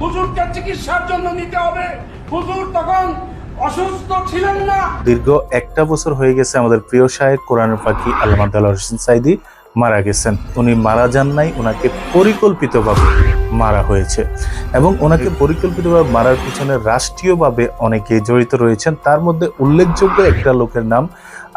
হুজুরকে চিকিৎসার জন্য নিতে হবে। হুজুর তখন অসুস্থ ছিলেন না। দীর্ঘ একটা বছর হয়ে গেছে আমাদের প্রিয় শায়েক কোরআনের পাখি আল্লামা হোসেন সাইদি মারা গেছেন। উনি মারা যান নাই ওনাকে পরিকল্পিতভাবে মারা হয়েছে। এবং ওনাকে পরিকল্পিতভাবে মারার পিছনে রাষ্ট্রীয়ভাবে অনেকে জড়িত রয়েছেন। তার মধ্যে উল্লেখযোগ্য একটা লোকের নাম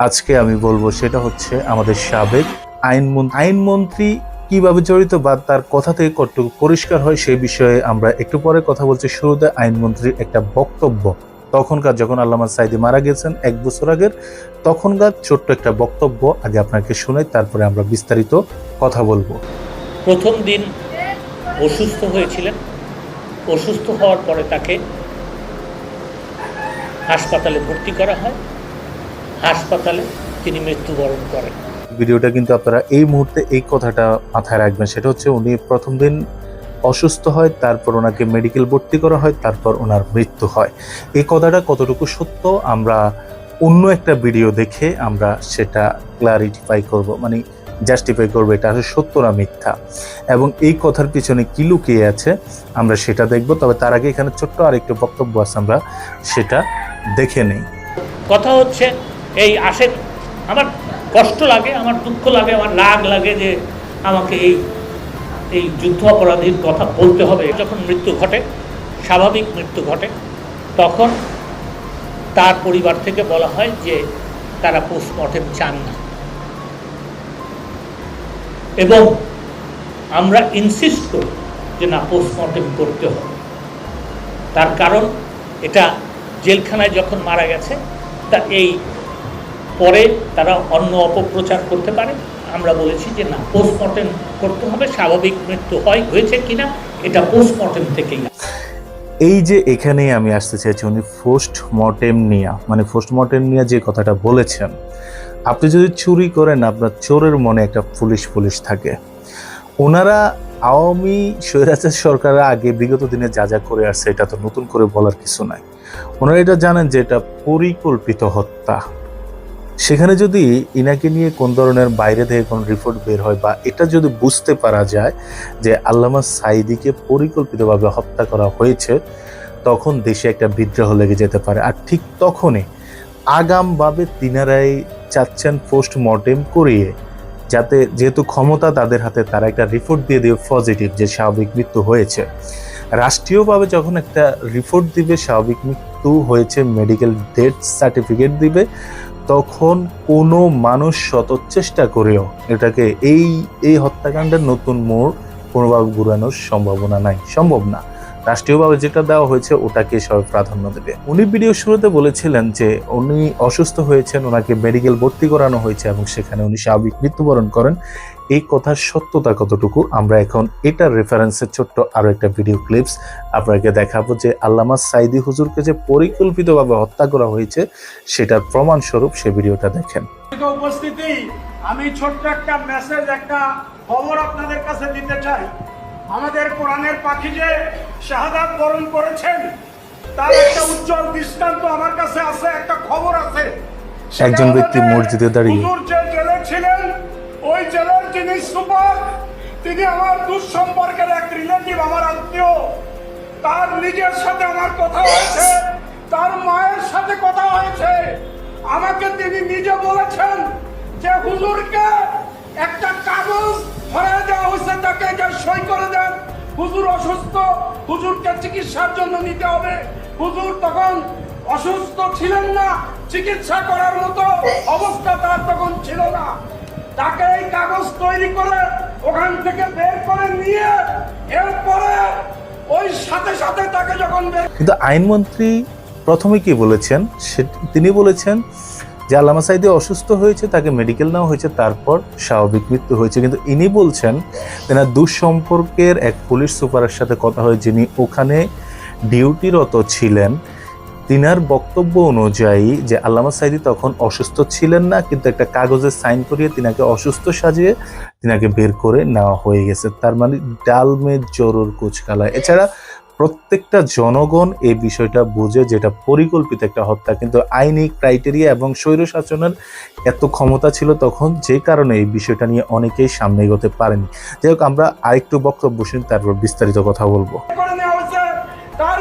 আজকে আমি বলব, সেটা হচ্ছে আমাদের সাবেক আইনমন্ত্রী আইনমন্ত্রী কীভাবে জড়িত বা তার কথা থেকে কতটুকু পরিষ্কার হয় সেই বিষয়ে আমরা একটু পরে কথা বলছি। শুরুতে আইনমন্ত্রীর একটা বক্তব্য। তখনকার যখন আল্লামা সাইদি মারা গেছেন এক বছর আগের, তখনকার ছোট্ট একটা বক্তব্য আগে আপনাকে শুনে তারপরে আমরা বিস্তারিত কথা বলব। প্রথম দিন অসুস্থ হয়েছিলেন। অসুস্থ হওয়ার পরে তাকে হাসপাতালে ভর্তি করা হয়। হাসপাতালে তিনি মৃত্যুবরণ করেন। ভিডিওটা কিন্তু আপনারা এই মুহূর্তে এই কথাটা মাথায় রাখবেন, সেটা হচ্ছে উনি প্রথম দিন অসুস্থ হয়, তারপর ওনাকে মেডিকেল ভর্তি করা হয়, তারপর ওনার মৃত্যু হয়। এই কথাটা কতটুকু সত্য আমরা অন্য একটা ভিডিও দেখে আমরা সেটা ক্লারিটিফাই করব মানে জাস্টিফাই করব, এটা আসলে সত্য না মিথ্যা। এবং এই কথার পিছনে কি লুকিয়ে আছে, আমরা সেটা দেখব, তবে তার আগে এখানে ছোট্ট আরেকটু বক্তব্য আছে, আমরা সেটা দেখে নেই। কথা হচ্ছে, এই আসেন, আমার কষ্ট লাগে, আমার দুঃখ লাগে, আমার রাগ লাগে যে আমাকে এই এই যুদ্ধ অপরাধীর কথা বলতে হবে। যখন মৃত্যু ঘটে, স্বাভাবিক মৃত্যু ঘটে, তখন তার পরিবার থেকে বলা হয় যে তারা পোস্টমর্টেম চান না। এবং আমরা ইনসিস্ট করি যে না পোস্টমর্টেম করতে হবে। তার কারণ, এটা জেলখানায় যখন মারা গেছে, তা এই পরে তারা অন্য অপপ্রচার করতে পারে। আমরা বলেছি যে না পোস্টমর্টেম করতে হবে, স্বাভাবিক মৃত্যু হয়, হয়েছে কিনা, এটা পোস্টমর্টেম থেকেই এই যে এখানে আমি আসতে চাইছি, উনি পোস্ট মর্টেম নিয়া মানে পোস্ট মর্টেম নিয়ে যে কথাটা বলেছেন, আপনি যদি চুরি করেন, আপনার চোরের মনে একটা পুলিশ পুলিশ থাকে। ওনারা আওয়ামী স্বৈরাচার সরকারের আগে বিগত দিনে যা যা করে আসছে, এটা তো নতুন করে বলার কিছু নাই। ওনারা এটা জানেন যে এটা পরিকল্পিত হত্যা। সেখানে যদি ইনাকে নিয়ে কোন ধরনের বাইরে থেকে কোন রিপোর্ট বের হয় বা এটা যদি বুঝতে পারা যায় যে আল্লামা সাইদিকে পরিকল্পিতভাবে হত্যা করা হয়েছে, তখন দেশে একটা বিদ্রোহ লেগে যেতে পারে। আর ঠিক তখনই আগামভাবে তিনারাই চাচ্ছেন পোস্ট মর্টেম করিয়ে, যাতে যেহেতু ক্ষমতা তাদের হাতে, তারা একটা রিপোর্ট দিয়ে দেবে পজিটিভ যে স্বাভাবিক মৃত্যু হয়েছে। রাষ্ট্রীয়ভাবে যখন একটা রিপোর্ট দিবে, স্বাভাবিক মৃত্যু হয়েছে মেডিকেল ডেথ সার্টিফিকেট দিবে তখন কোনো মানুষ শত চেষ্টা করেও এটাকে এই এই হত্যাকাণ্ডের নতুন মোড় কোনোভাবে ঘুরানোর সম্ভাবনা নাই। সম্ভব না। রাষ্ট্রীয়ভাবে যেটা দেওয়া হয়েছে ওটাকে সবাই প্রাধান্য দেবে। উনি ভিডিও শুরুতে বলেছিলেন যে উনি অসুস্থ হয়েছেন, ওনাকে মেডিকেল ভর্তি করানো হয়েছে এবং সেখানে উনি স্বাভাবিক মৃত্যুবরণ করেন। এই কথার সত্যতা কতটুকু? আমরা এখন এটার রেফারেন্সের ছোট্ট আরও একটা ভিডিও ক্লিপস আপনাকে দেখাবো যে আল্লামা সাইদি হুজুরকে যে পরিকল্পিতভাবে হত্যা করা হয়েছে, সেটার প্রমাণস্বরূপ সে ভিডিওটা দেখেন। উপস্থিতি, আমি ছোট্ট একটা মেসেজ একটা খবর আপনাদের কাছে দিতে চাই। আমাদের কোরআনের পাখি যে শাহাদাত বরণ করেছেন তার একটা উজ্জ্বল দৃষ্টান্ত আমার কাছে আছে একটা খবর আছে একজন ব্যক্তি মসজিদে দাঁড়িয়ে। হুজুর যে জেলে ছিলেন ওই জেলার যিনি সুপার তিনি আমার দুঃসম্পর্কের এক রিলেটিভ আমার আত্মীয় তার নিজের সাথে আমার কথা হয়েছে তার মায়ের সাথে কথা হয়েছে আমাকে তিনি নিজে বলেছেন যে হুজুরকে একটা কাগজ ধরে দেওয়া হয়েছে, তাকে সই করে দেন। হুজুর অসুস্থ, হুজুরকে চিকিৎসার জন্য নিতে হবে। হুজুর তখন অসুস্থ ছিলেন না, চিকিৎসা করার মতো অবস্থা তার তখন ছিল না। তাকে এই কাগজ তৈরি করে ওখান থেকে বের করে নিয়ে এরপরে ওই সাথে সাথে তাকে যখন কিন্তু আইনমন্ত্রী প্রথমে কি বলেছেন? তিনি বলেছেন যে আল্লামা সাইদি অসুস্থ হয়েছে, তাকে মেডিকেল নেওয়া হয়েছে, তারপর স্বাভাবিক মৃত্যু হয়েছে। কিন্তু ইনি বলছেন, তেনার দুঃসম্পর্কের এক পুলিশ সুপারের সাথে কথা হয়, যিনি ওখানে ডিউটিরত ছিলেন। তিনার বক্তব্য অনুযায়ী যে আল্লামা সাইদি তখন অসুস্থ ছিলেন না, কিন্তু একটা কাগজে সাইন করিয়ে তিনাকে অসুস্থ সাজিয়ে তিনাকে বের করে নেওয়া হয়ে গেছে। তার মানে ডালমে জরুর কুচকালা। এছাড়া প্রত্যেকটা জনগণ এই বিষয়টা বুঝে যেটা পরিকল্পিত একটা হত্যা, কিন্তু আইনি ক্রাইটেরিয়া এবং স্বৈর শাসনের এত ক্ষমতা ছিল তখন যে কারণে এই বিষয়টা নিয়ে অনেকেই সামনে এগোতে পারেনি। যাই হোক, আমরা আরেকটু বক্তব্য শুনি তারপর বিস্তারিত কথা বলব। তার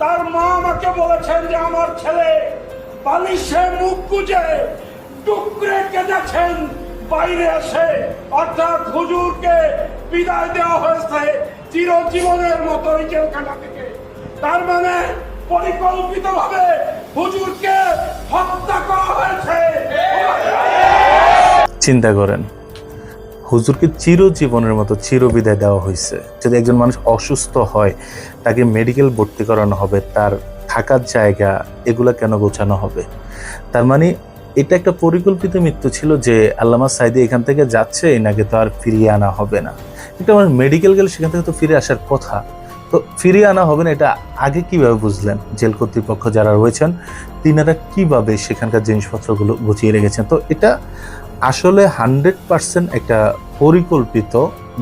তার মা আমাকে বলেছেন যে আমার ছেলে বালিশে মুখ গুজে টুকরে কেঁদেছেন বাইরে এসে অর্থাৎ হুজুরকে বিদায় দেওয়া হয়েছে চিরজীবনের মতো ওই জেলখানা থেকে। তার মানে পরিকল্পিতভাবে হুজুরকে হত্যা করা হয়েছে। চিন্তা করেন, হুজুরকে চিরজীবনের মতো চিরবিদায় দেওয়া হয়েছে। যদি একজন মানুষ অসুস্থ হয়, তাকে মেডিকেল ভর্তি করানো হবে, তার থাকার জায়গা, এগুলো কেন গোছানো হবে? তার মানে এটা একটা পরিকল্পিত মৃত্যু ছিল যে আল্লামা সাইদি এখান থেকে যাচ্ছে, এনাকে তো আর ফিরিয়ে আনা হবে না। এটা আমার মেডিকেল গেলে সেখান থেকে তো ফিরে আসার কথা। তো ফিরিয়ে আনা হবে না, এটা আগে কীভাবে বুঝলেন? জেল কর্তৃপক্ষ যারা রয়েছেন, তিনারা কীভাবে সেখানকার জিনিসপত্রগুলো গুছিয়ে রেখেছেন? তো এটা আসলে হান্ড্রেড পার্সেন্ট একটা পরিকল্পিত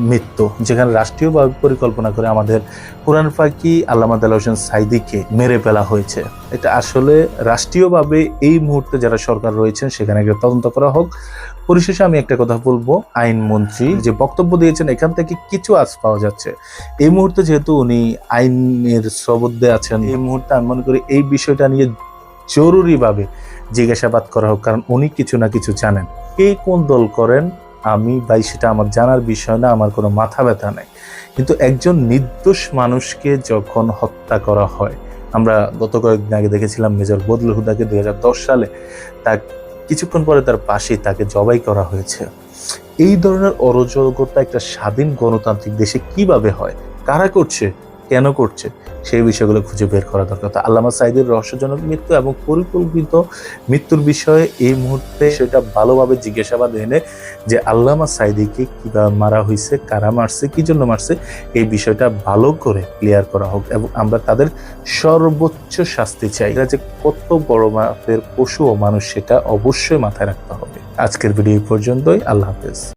মৃত্যু, যেখানে রাষ্ট্রীয়ভাবে পরিকল্পনা করে আমাদের কোরআন ফাঁকি আল্লামা দেল হোসেন সাইদিকে মেরে ফেলা হয়েছে। এটা আসলে রাষ্ট্রীয়ভাবে এই মুহূর্তে যারা সরকার রয়েছেন, সেখানে তদন্ত করা হোক। পরিশেষে আমি একটা কথা বলব আইনমন্ত্রী যে বক্তব্য দিয়েছেন, এখান থেকে কিছু আজ পাওয়া যাচ্ছে। এই মুহূর্তে যেহেতু উনি আইনের শ্রবদ্ধে আছেন, এই মুহূর্তে আমি মনে করি এই বিষয়টা নিয়ে জরুরিভাবে জিজ্ঞাসাবাদ করা হোক, কারণ উনি কিছু না কিছু জানেন। কে কোন দল করেন আমি ভাই সেটা আমার জানার বিষয় না, আমার কোনো মাথা ব্যথা নেই। কিন্তু একজন নির্দোষ মানুষকে যখন হত্যা করা হয়, আমরা গত কয়েকদিন আগে দেখেছিলাম মেজর বদলুল হুদাকে দুই হাজার দশ সালে তা কিছুক্ষণ পরে তার পাশে তাকে জবাই করা হয়েছে। এই ধরনের অরাজকতা একটা স্বাধীন গণতান্ত্রিক দেশে কীভাবে হয়? কারা করছে? কেন করছে, সেই বিষয়গুলো খুঁজে বের করা দরকার। আল্লামা সাইদের রহস্যজনক মৃত্যু এবং পরিকল্পিত মৃত্যুর বিষয়ে এই মুহূর্তে সেটা ভালোভাবে জিজ্ঞাসাবাদ এনে যে আল্লামা সাইদিকে কীভাবে মারা হয়েছে, কারা মারছে, কি জন্য মারছে, এই বিষয়টা ভালো করে ক্লিয়ার করা হোক এবং আমরা তাদের সর্বোচ্চ শাস্তি চাই। এরা যে কত বড় মাপের পশু ও মানুষ, সেটা অবশ্যই মাথায় রাখতে হবে। আজকের ভিডিও পর্যন্তই। আল্লাহ হাফেজ।